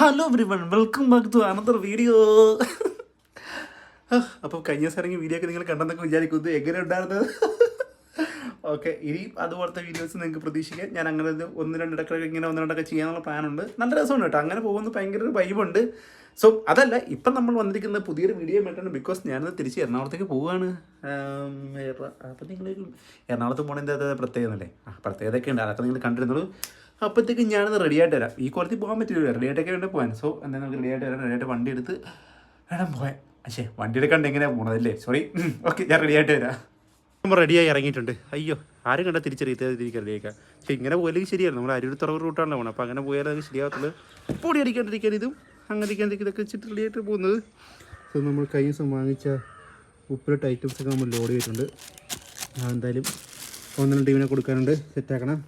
Hello everyone welcome back to another video അപ്പോൾ കഴിഞ്ഞ ദിവസം ഇറങ്ങിയ വീഡിയോ ഒക്കെ നിങ്ങൾ കണ്ടെന്നൊക്കെ വിചാരിക്കുന്നത് എങ്ങനെ ഉണ്ടായിരുന്നത് ഓക്കെ ഇനി അതുപോലത്തെ വീഡിയോസ് നിങ്ങൾക്ക് പ്രതീക്ഷിക്കാം. ഞാൻ അങ്ങനെ ഒന്ന് രണ്ടിടക്കൊക്കെ ഇങ്ങനെ ഒന്ന് രണ്ടൊക്കെ ചെയ്യാനുള്ള പ്ലാനുണ്ട് നല്ല രസമുണ്ട് കേട്ടോ. അങ്ങനെ പോകുന്ന ഭയങ്കര ഒരു വൈബുണ്ട് സോ അതല്ല ഇപ്പം നമ്മൾ വന്നിരിക്കുന്ന പുതിയൊരു വീഡിയോ ആയിട്ടാണ് ബിക്കോസ് ഞാനത് തിരിച്ച് എറണാകുളത്തേക്ക് പോവുകയാണ് അപ്പം നിങ്ങൾ എറണാകുളത്ത് പോകണതിന്റെ പ്രത്യേകത അല്ലേ ആ പ്രത്യേകതയൊക്കെ ഉണ്ട്. അതൊക്കെ നിങ്ങൾ കണ്ടിരുന്നുള്ളൂ. അപ്പോഴത്തേക്ക് ഞാനത് റെഡി ആയിട്ട് വരാം ഈ കുറച്ച് പോകാൻ പറ്റില്ല റെഡി ആയിട്ടൊക്കെ വേണ്ട പോകാൻ സോ എന്താ നമുക്ക് റെഡി ആയിട്ട് വരാം റെഡി ആയിട്ട് വണ്ടി എടുത്ത് വേണം പോയാൻ പക്ഷേ വണ്ടി എടുക്കാണ്ട് എങ്ങനെയാണ് പോണതല്ലേ? സോറി ഓക്കെ ഞാൻ റെഡി ആയിട്ട് വരാം നമ്മൾ റെഡിയായി ഇറങ്ങിയിട്ടുണ്ട്. അയ്യോ ആരും കണ്ടാൽ തിരിച്ചറിയാതിരിക്കുക റെഡിയാക്കാം പക്ഷേ ഇങ്ങനെ പോയാലും ശരിയാണ് നമ്മൾ അരൂർ തുറവ് റൂട്ടാണല്ലോ പോകണം അപ്പോൾ അങ്ങനെ പോയാലും അത് ശരിയാകത്തുള്ളൂ പൊടി അടിക്കാണ്ടിരിക്കാൻ ഇതും അങ്ങനെ ഇതൊക്കെ വെച്ചിട്ട് റെഡിയായിട്ട് പോകുന്നത്. സോ നമ്മൾ കഴിഞ്ഞ ദിവസം വാങ്ങിച്ച ഉപ്പിലിട്ട ഐറ്റംസ് ഒക്കെ നമ്മൾ ലോഡ് ചെയ്തിട്ടുണ്ട്. എന്തായാലും ഒന്ന് രണ്ട് ടീമിനെ കൊടുക്കാനുണ്ട്. സെറ്റാക്കണം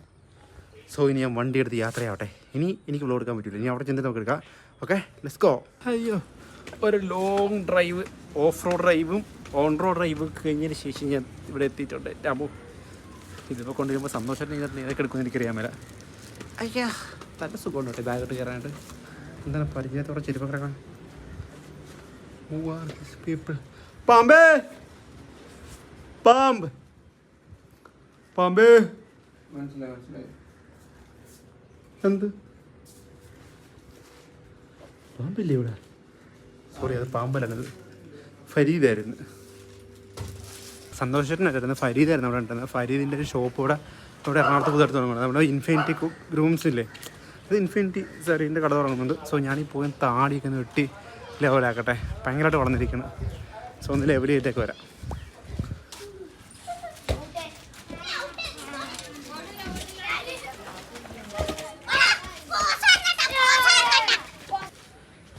സോ ഇനി ഞാൻ വണ്ടി എടുത്ത് യാത്രയാവട്ടെ. ഇനി എനിക്ക് വ്ലോഗ് എടുക്കാൻ പറ്റില്ല ഇനി അവിടെ ചെന്നിട്ട് നമുക്ക് എടുക്കാം. ഓക്കെ ലെറ്റ്സ് ഗോ അയ്യോ ഒരു ലോങ് ഡ്രൈവ് ഓഫ് റോഡ് ഡ്രൈവും ഓൺ റോഡ് ഡ്രൈവും കഴിഞ്ഞതിന് ശേഷം ഞാൻ ഇവിടെ എത്തിയിട്ടുണ്ട്. രാമു ഇതിപ്പോൾ കൊണ്ടുവരുമ്പോൾ സന്തോഷമായിട്ട് ഞാൻ നേരൊക്കെ എടുക്കുമെന്ന് എനിക്കറിയാൻ മേല. അയ്യാ. നല്ല സുഖമുണ്ട് കേട്ടോ ബാഗോട്ട് കയറാനായിട്ട്. എന്താണ് പരിചയത്തോടെ ചെരുപ്പ് ഇറങ്ങാൻ പീപ്പിൾ പാമ്പേ! പാമ്പ്! പാമ്പേ! മനസ്സിലായി മനസ്സിലായി. എന്ത്? പാമ്പില്ലേ ഇവിടെ? സോറി അത് പാമ്പല്ലത് ഫരീദായിരുന്നു. സന്തോഷത്തിനായിരുന്നു ഫരീദായിരുന്നു അവിടെ ഉണ്ടായിരുന്നത്. ഫരീദിന്റെ ഒരു ഷോപ്പ് ഇവിടെ അവിടെ എറണാകുളത്ത് പുതുതായിട്ട് തുടങ്ങുന്നത്. നമ്മുടെ ഇൻഫിനിറ്റി റൂംസ് ഇല്ലേ? അത് ഇൻഫിനിറ്റി സാറിന്റെ കട തുടങ്ങുന്നുണ്ട് സോ ഞാനീ പോയി താടിയൊക്കെ ഒന്ന് വെട്ടി ലെവലാക്കട്ടെ ഭയങ്കരമായിട്ട് വളർന്നിരിക്കണം. സോ ഒന്ന് ലെവൽ ചെയ്തിട്ടൊക്കെ വരാം.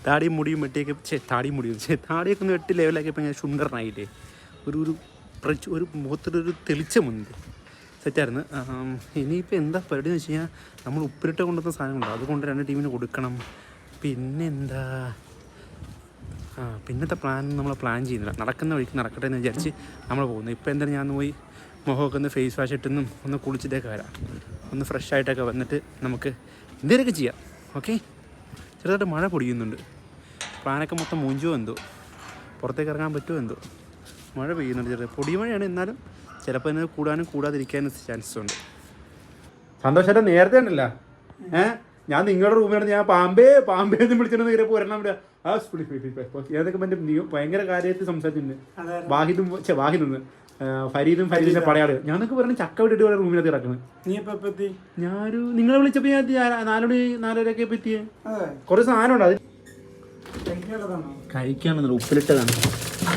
താടിയും മുടിയും വെട്ടിയൊക്കെ ചേ താടിയും മുടിയും ചേ താടിയൊക്കെ ഒന്ന് വെട്ടി ലെവലാക്കിയപ്പോൾ ഞാൻ സുന്ദരനായില്ലേ? ഒരു ഒരു പ്രച് ഒരു മുഖത്തൊരു തെളിച്ചമുണ്ട് സെറ്റായിരുന്നു. ഇനിയിപ്പോൾ എന്താ പരിപാടി എന്ന് വെച്ച് കഴിഞ്ഞാൽ നമ്മൾ ഉപ്പിലിട്ട് കൊണ്ടുവന്ന സാധനമുണ്ട് അതുകൊണ്ട് രണ്ട് ടീമിന് കൊടുക്കണം. പിന്നെന്താ? ആ പിന്നത്തെ പ്ലാൻ നമ്മൾ പ്ലാൻ ചെയ്യുന്നില്ല. നടക്കുന്ന വഴിക്ക് നടക്കട്ടെ എന്ന് വിചാരിച്ച് നമ്മൾ പോകുന്നു. ഇപ്പോൾ എന്തായാലും ഞാൻ പോയി മുഖമൊക്കെ ഒന്ന് ഫേസ് വാഷ് ഇട്ടൊന്നും ഒന്ന് കുളിച്ചിട്ടൊക്കെ വരാം. ഒന്ന് ഫ്രഷ് ആയിട്ടൊക്കെ വന്നിട്ട് നമുക്ക് എന്തെങ്കിലുമൊക്കെ ചെയ്യാം. ഓക്കെ ചെറുതായിട്ട് മഴ പൊടിയുന്നുണ്ട്. പ്ലാനൊക്കെ മൊത്തം മൂഞ്ചോ എന്തോ? പുറത്തേക്ക് ഇറങ്ങാൻ പറ്റുമോ എന്തോ? മഴ പെയ്യുന്നുണ്ട് ചെറുതായിട്ട്. പൊടി മഴയാണ് എന്നാലും ചിലപ്പോൾ ഇതിന് കൂടാനും കൂടാതിരിക്കാനും ചാൻസസ് ഉണ്ട്. സന്തോഷം നേരത്തെ ഉണ്ടല്ല. ഏ? ഞാൻ നിങ്ങളുടെ റൂമിലാണ് ഞാൻ പാമ്പേ പാമ്പേ എന്ന് വിളിച്ചിട്ട് നേരെ പോരണം ഇവിടെ ആ സ്പിളി ഏതൊക്കെ ഭയങ്കര കാര്യമായിട്ട് സംസാരിച്ചിട്ടുണ്ട്. വാഹിദും വാഹിദും ആ, ഫരീദും ഫരീദിന്റെ പടയാൾ. ഞാനൊക്കെ പറഞ്ഞു ചക്ക വിട്ടിട്ട് ഇവിടെ റൂമിനകത്ത് കിടക്കുന്നത് നീ ഇപ്പൊ എപ്പോ എത്തി? ഞാനൊരു നിങ്ങളെ വിളിച്ചപ്പോ ഞാൻ നാലുമണി നാലരയൊക്കെ എത്തിയേ. അതെ. കുറേ സാധനം ഉണ്ട് അത് കഴിക്കാനുള്ളതാണോ? ഉപ്പിലിട്ടതാണ്.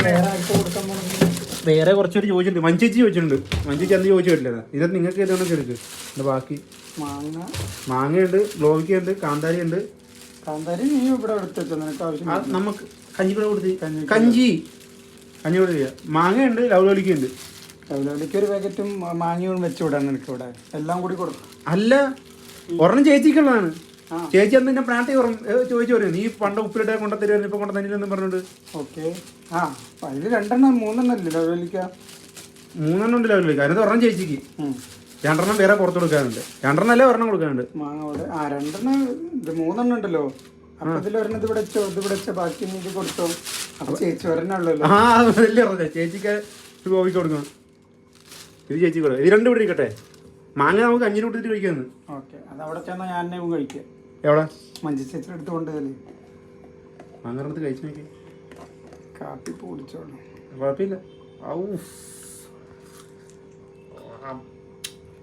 വേറെ കുറച്ചു കുറച്ചൊരു ചോദിച്ചിട്ടുണ്ട്. മഞ്ചേച്ചി ചോദിച്ചിട്ടുണ്ട്. മഞ്ചേച്ചി അന്ന് ചോദിച്ചിട്ടില്ല ഇത് നിങ്ങൾക്ക് ഏതാണെന്ന് എടുക്ക് എന്റെ ബാക്കി. മാങ്ങ. മാങ്ങയുണ്ട് ഗ്ലോവിക്കുണ്ട് കാന്താരി ഉണ്ട് കാന്താരി നീ ഇവിടെ എടുത്തു നിനക്ക് നമുക്ക് കഞ്ഞിപ്പുഴ കൊടുത്ത് കഞ്ഞിക്കുഴ. കഞ്ചി രൂപ. മാങ്ങയുണ്ട് ലവലോലിക്കുണ്ട് ലവലോലിക്ക് ഒരു പാക്കറ്റും മാങ്ങയും വെച്ച് വിടാൻ നിനക്ക് ഇവിടെ. എല്ലാം കൂടി കൊടുക്കും. അല്ല ഒരെണ്ണം ചേച്ചിക്കുള്ളതാണ്. ചേച്ചി അന്ന് എന്നെ പ്രാർത്ഥി ചോദിച്ചു പറയും നീ പണ്ട് ഉപ്പിലിട്ട് കൊണ്ടുത്തരുമായിരുന്നു ഇപ്പൊ കൊണ്ടുതന്നില്ലെന്ന് പറഞ്ഞിട്ട് ഓക്കെ. ആ അതിൽ അതിൽ രണ്ടെണ്ണം മൂന്നെണ്ണം അല്ലേ ലവലോലിക്ക? മൂന്നെണ്ണം ഉണ്ട് ലവലോലിക്ക. അതിനകത്ത് ഒരെണ്ണം ചേച്ചിക്ക്. രണ്ടെണ്ണം വേറെ പുറത്ത് കൊടുക്കാനുണ്ട്. രണ്ടെണ്ണം അല്ലേ ഒരെണ്ണം കൊടുക്കാനുണ്ട്. മാങ്ങ ആ രണ്ടെണ്ണം മൂന്നെണ്ണം ഉണ്ടല്ലോ. അപ്പൊ ഇതിൽ ഒരെണ്ണം ഇത് ഇവിടെ വെച്ചോ ഇത് ഇവിടെ ബാക്കി ഇത് കൊടുത്തോ അപ്പൊ ചേച്ചി ഒരെണ്ണം ഉള്ളല്ലോ ആ വലിയ പറഞ്ഞ ചേച്ചിക്ക് ഇത് ഗോപിക്ക് കൊടുക്കണം ഇത് ചേച്ചി കൊടുക്കാം ഇത് രണ്ടും ഇവിടെ ഇരിക്കട്ടെ മാങ്ങ നമുക്ക് അഞ്ഞൂറ് കൊടുത്തിട്ട് കഴിക്കാന്ന് ഓക്കെ അത് അവിടെ ചെന്നാൽ ഞാൻ തന്നെ കഴിക്കാം എവിടെ മഞ്ചി ചേച്ചി എടുത്ത് കൊണ്ടുപോയി മാങ്ങ എടുത്ത് കഴിച്ചു നോക്കി കാപ്പി പൊടിച്ചോളൂ കുഴപ്പമില്ല ഔ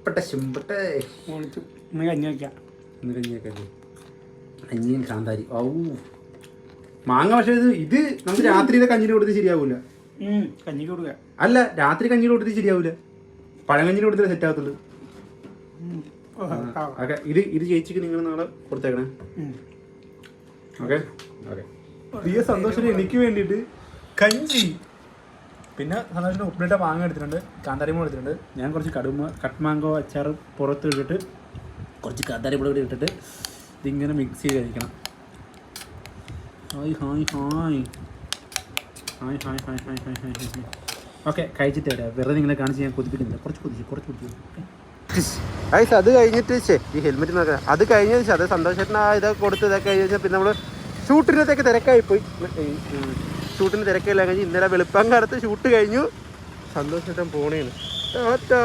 പെട്ടെ ശുമ്പട്ടെ പൊളിച്ചു ഇന്ന് കഞ്ഞി വെക്കാം ഇന്ന് കഞ്ഞിയൊക്കെ കഞ്ഞിയും കാന്താരി. ഔ. മാങ്ങ പക്ഷേ ഇത് ഇത് നമുക്ക് രാത്രി കഞ്ഞിന് കൊടുത്ത് ശരിയാവൂല. കഞ്ഞിക്ക് കൊടുക്കുക അല്ല രാത്രി കഞ്ഞിന് കൊടുത്ത് ശരിയാവൂല. പഴങ്കഞ്ഞിന് കൊടുത്തിട്ട് സെറ്റ് ആകത്തുള്ളൂ. ഓക്കെ. ഇത് ഇത് ചേച്ചിക്ക് നിങ്ങൾ നാളെ കൊടുത്തേക്കണേ. ഓക്കെ? ഓക്കെ. പ്രിയ സന്തോഷം എനിക്ക് വേണ്ടിയിട്ട് കഞ്ചി. പിന്നെ സന്തോഷിന്റെ ഉപ്പിലിട്ട മാങ്ങ എടുത്തിട്ടുണ്ട്. കാന്താരിമോ എടുത്തിട്ടുണ്ട്. ഞാൻ കുറച്ച് കടുമ കട്ട്മാങ്കോ അച്ചാർ പുറത്ത് ഇട്ടിട്ട് കുറച്ച് കാന്താരി മുളക് കൂടി ഇട്ടിട്ട് ഇതിങ്ങനെ മിക്സ് ചെയ്ത് കഴിക്കണം hi hi. Hi hi hi hi hi hi hi hi. Okay കഴിച്ചിട്ട് വരാം. വെറുതെ നിങ്ങളെ കാണിച്ച് ഞാൻ കൊതിപ്പിക്കുന്നില്ല. കുറച്ച് കൊതിച്ചു കുറച്ച് കുതിച്ചു. ഐസ് അത് കഴിഞ്ഞിട്ട് ചേ ഈ ഹെൽമെറ്റ് നോക്കാം. അത് കഴിഞ്ഞ ശേഷം അത് സന്തോഷത്തിന് ആ ഇതൊക്കെ കൊടുത്ത് ഇതൊക്കെ കഴിഞ്ഞ പിന്നെ നമ്മൾ ഷൂട്ടിനകത്തേക്ക് തിരക്കായി പോയി ഷൂട്ടിന് തിരക്കില്ല കഴിഞ്ഞ് ഇന്നലെ വെളുപ്പം കാലത്ത് ഷൂട്ട് കഴിഞ്ഞു. സന്തോഷത്തിന് പോണേന് ടാറ്റാ.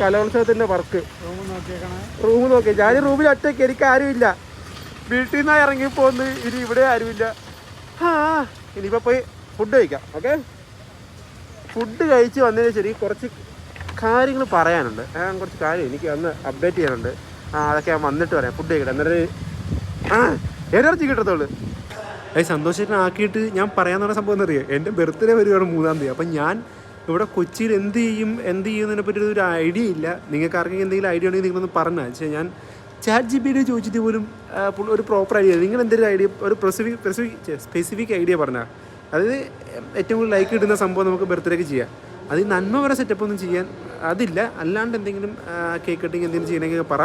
കലോത്സവത്തിന്റെ വർക്ക്. റൂം നോക്കി ഞാൻ റൂമിൽ ഒറ്റയ്ക്ക് എനിക്ക് ആരുമില്ല. വീട്ടിൽ നിന്ന് ഇറങ്ങി പോന്ന്. ഇനി ഇവിടെ ആരുമില്ല. ഇനിയിപ്പോ പോയി ഫുഡ് കഴിക്കാം. ഓക്കെ ഫുഡ് കഴിച്ച് വന്നതിന് ശരി കുറച്ച് കാര്യങ്ങൾ പറയാനുണ്ട്. ഞാൻ കുറച്ച് കാര്യം എനിക്ക് അന്ന് അപ്ഡേറ്റ് ചെയ്യാനുണ്ട്. ആ അതൊക്കെ ഞാൻ വന്നിട്ട് പറയാം. ഫുഡ് കഴിക്കട്ടെ. എന്നിട്ട് എനർജി കിട്ടത്തുള്ളൂ. അത് സന്തോഷത്തിനാക്കിയിട്ട് ഞാൻ പറയാൻ പറഞ്ഞ സംഭവം എന്നറിയോ എന്റെ ബർത്ത്ഡേ വരികയാണ് മൂന്നാം തീയതി. അപ്പം ഞാൻ ഇവിടെ കൊച്ചിയിൽ എന്ത് ചെയ്യും എന്ത് ചെയ്യുന്നതിനെ പറ്റി ഒരു ഐഡിയ ഇല്ല. നിങ്ങൾക്ക് ആർക്കെങ്കിലും എന്തെങ്കിലും ഐഡിയ ഉണ്ടെങ്കിൽ നിങ്ങളൊന്ന് പറഞ്ഞാൽ വെച്ചാൽ ഞാൻ ചാറ്റ് ജി ബിയുടെ ചോദിച്ചിട്ട് പോലും ഒരു പ്രോപ്പർ ഐഡിയ നിങ്ങൾ എന്തൊരു ഐഡിയ ഒരു സ്പെസിഫിക് സ്പെസിഫിക് സ്പെസിഫിക് ഐഡിയ പറഞ്ഞാൽ അതായത് ഏറ്റവും കൂടുതൽ ലൈക്ക് കിട്ടുന്ന സംഭവം നമുക്ക് ബർത്ത്ഡേക്ക് ചെയ്യാം. അത് നന്മ വരെ സെറ്റപ്പ് ഒന്നും ചെയ്യാൻ അതില്ല. അല്ലാണ്ട് എന്തെങ്കിലും കേക്ക് കട്ടിങ് എന്തെങ്കിലും ചെയ്യണമെങ്കിൽ പറ.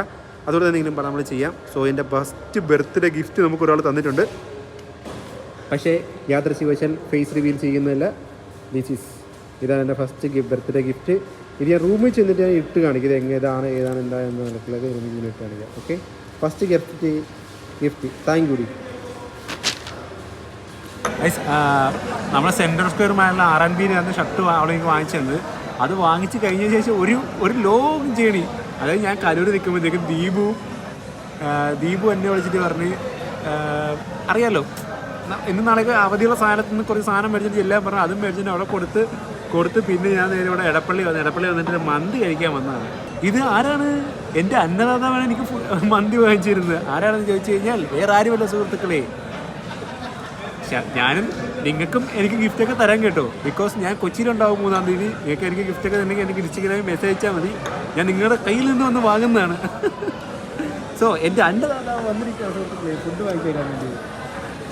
അതുപോലെ എന്തെങ്കിലും പറ നമ്മൾ ചെയ്യാം. സോ എന്റെ ഫസ്റ്റ് ബർത്ത്ഡേ ഗിഫ്റ്റ് നമുക്ക് ഒരാൾ തന്നിട്ടുണ്ട്. പക്ഷേ യാത്ര ശിവശൻ ഫേസ് റിവീൽ ചെയ്യുന്നതല്ല. ദിസ് ഈസ് ഇതാണ് എന്റെ ഫസ്റ്റ് ഗിഫ്റ്റ് ബർത്ത്ഡേ ഗിഫ്റ്റ് ഇത് ഞാൻ റൂമിൽ ചെന്നിട്ട് ഞാൻ ഇട്ട് കാണിക്കും. ഇത് എങ്ങേതാണ് ഏതാണ് എന്താ എന്ന് മനസ്സിലാക്കി റൂമിൽ ഇങ്ങനെ ഇട്ട് കാണിക്കാം. Okay first gift gift thank you നമ്മുടെ സെൻട്രൽ സ്ക്വയർ മാനുള്ള ആർ എൻ ബിയിലായിരുന്നു ഷർട്ട് അവിടെ എനിക്ക് വാങ്ങിച്ചത് അത് വാങ്ങിച്ച് കഴിഞ്ഞ ശേഷം ഒരു ഒരു ലോങ് ജേണി അതായത് ഞാൻ കലൂർ നിൽക്കുമ്പോഴത്തേക്കും ദീപു ദീപു എന്നെ വിളിച്ചിട്ട് പറഞ്ഞ് അറിയാലോ ഇന്ന് നാളെ അവധിയുള്ള സാധനത്തിൽ നിന്ന് കുറച്ച് സാധനം മേടിച്ചിട്ട് എല്ലാം പറഞ്ഞു. അതും മേടിച്ചിട്ട് അവിടെ കൊടുത്ത് കൊടുത്ത് പിന്നെ ഞാൻ നേരെ ഇവിടെ എടപ്പള്ളി വന്നു എടപ്പള്ളി വന്നിട്ട് മന്തി കഴിക്കാൻ വന്നതാണ്. ഇത് ആരാണ്? എന്റെ അന്നദാതാവാണ് എനിക്ക് മന്തി വാങ്ങിച്ചിരുന്നത്. ആരാണെന്ന് ചോദിച്ചു കഴിഞ്ഞാൽ വേറെ ആരുമല്ല സുഹൃത്തുക്കളെ. ഞാനും നിങ്ങൾക്കും എനിക്ക് ഗിഫ്റ്റൊക്കെ തരാൻ കേട്ടോ. ബിക്കോസ് ഞാൻ കൊച്ചിയിലുണ്ടാവും മൂന്നാം തീയതി. നിങ്ങൾക്ക് എനിക്ക് ഗിഫ്റ്റൊക്കെ തന്നെങ്കിൽ എനിക്ക് ഇൻസ്റ്റഗ്രാമിൽ മെസ്സേജ് അയച്ചാൽ മതി. ഞാൻ നിങ്ങളുടെ കയ്യിൽ നിന്ന് വന്ന് വാങ്ങുന്നതാണ്. സോ എന്റെ അന്നദാതാവ് വന്നിരിക്കുക സുഹൃത്തുക്കളെ. ഫുഡ് വാങ്ങിക്കാൻ വേണ്ടി.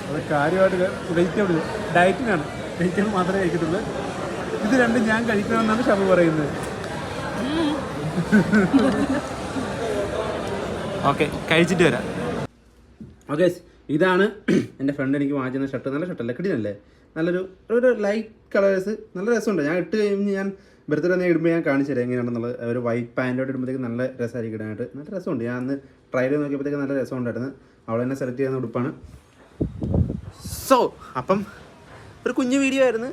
അത് കാര്യമായിട്ട് ഡയറ്റിനാണ് വെജിറ്റബിൾ മാത്രമേ കഴിക്കത്തുള്ളൂ. ഇത് രണ്ടും ഞാൻ കഴിക്കണമെന്നാണ് ഷബു പറയുന്നത്. ഓക്കെ കഴിച്ചിട്ട് വരാം. ഓക്കെ ഇതാണ് എന്റെ ഫ്രണ്ട് എനിക്ക് വാങ്ങിച്ച ഷർട്ട് നല്ല ഷർട്ടല്ല കിട്ടിയല്ലേ നല്ലൊരു ഒരു ലൈറ്റ് കളേഴ്സ് നല്ല രസമുണ്ട്. ഞാൻ ഇട്ട് കഴിഞ്ഞ് ഞാൻ ബർത്ത്ഡേ തന്നെ ഇടുമ്പോൾ ഞാൻ കാണിച്ചു തരാം എങ്ങനെയാണെന്നുള്ളത്. ഒരു വൈറ്റ് പാന്റോട് ഇടുമ്പോഴത്തേക്ക് നല്ല രസമായിരിക്കും ഇടാനായിട്ട്. നല്ല രസമുണ്ട്. ഞാൻ അന്ന് ട്രൈ ചെയ്ത് നോക്കിയപ്പോഴത്തേക്ക് നല്ല രസമുണ്ടായിരുന്നു. അവൾ തന്നെ സെലക്ട് ചെയ്യുന്ന ഉടുപ്പാണ്. സോ അപ്പം ഒരു കുഞ്ഞു വീഡിയോ ആയിരുന്നു.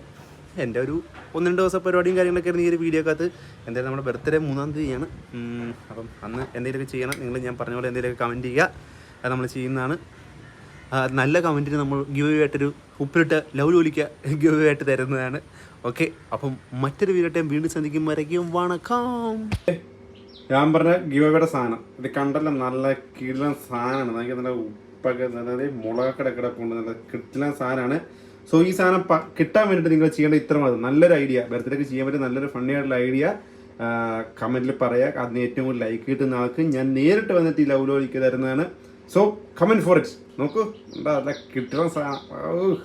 എന്റെ ഒരു ഒന്ന് രണ്ട് ദിവസം പരിപാടിയും കാര്യങ്ങളൊക്കെ ആയിരുന്നു ഈ ഒരു വീഡിയോക്കകത്ത് എന്തായാലും നമ്മുടെ ബർത്ത്ഡേ മൂന്നാം തീയതിയാണ്. അപ്പം അന്ന് എന്തെങ്കിലുമൊക്കെ ചെയ്യണം. നിങ്ങൾ ഞാൻ പറഞ്ഞ പോലെ എന്തെങ്കിലുമൊക്കെ കമന്റ് ചെയ്യുക. അത് നമ്മൾ ചെയ്യുന്നതാണ്. നല്ല കമന്റിന് നമ്മൾ ഗിവ് ആയിട്ടൊരു ഉപ്പിലിട്ട് ലവ് ജോലിക്കുക ഗിവ് ആയിട്ട് തരുന്നതാണ്. ഓക്കെ അപ്പം മറ്റൊരു വീഡിയോ വീണ്ടും സന്ധിക്കും വരയ്ക്കും വണക്കം. ഞാൻ പറഞ്ഞ ഗിവയുടെ സാധനം. ഇത് കണ്ടല്ലോ നല്ല കിടിലൻ സാധനമാണ്. നല്ല ഉപ്പൊക്കെ നല്ല മുളകൊക്കെ കിടപ്പുണ്ട് നല്ല കിടിലൻ സാധനമാണ്. സോ ഈ സാധനം കിട്ടാൻ വേണ്ടിയിട്ട് നിങ്ങൾ ചെയ്യേണ്ട ഇത്ര മതി നല്ലൊരു ഐഡിയ. ബർത്ത്ഡേക്ക് ചെയ്യാൻ പറ്റിയ നല്ലൊരു ഫണ്ണി ആയിട്ടുള്ള ഐഡിയ. കമന്റിൽ പറയുക അതിന് ഏറ്റവും കൂടുതൽ ലൈക്ക് കിട്ടുന്ന ആൾക്ക് ഞാൻ നേരിട്ട് വന്നിട്ട് ഈ ലവ് ലോലിക്ക് തരുന്നതാണ്. സോ കമന്റ് ഫോർ ഇറ്റ്സ് നോക്കൂ. എന്താ കിട്ടണം സാധനം.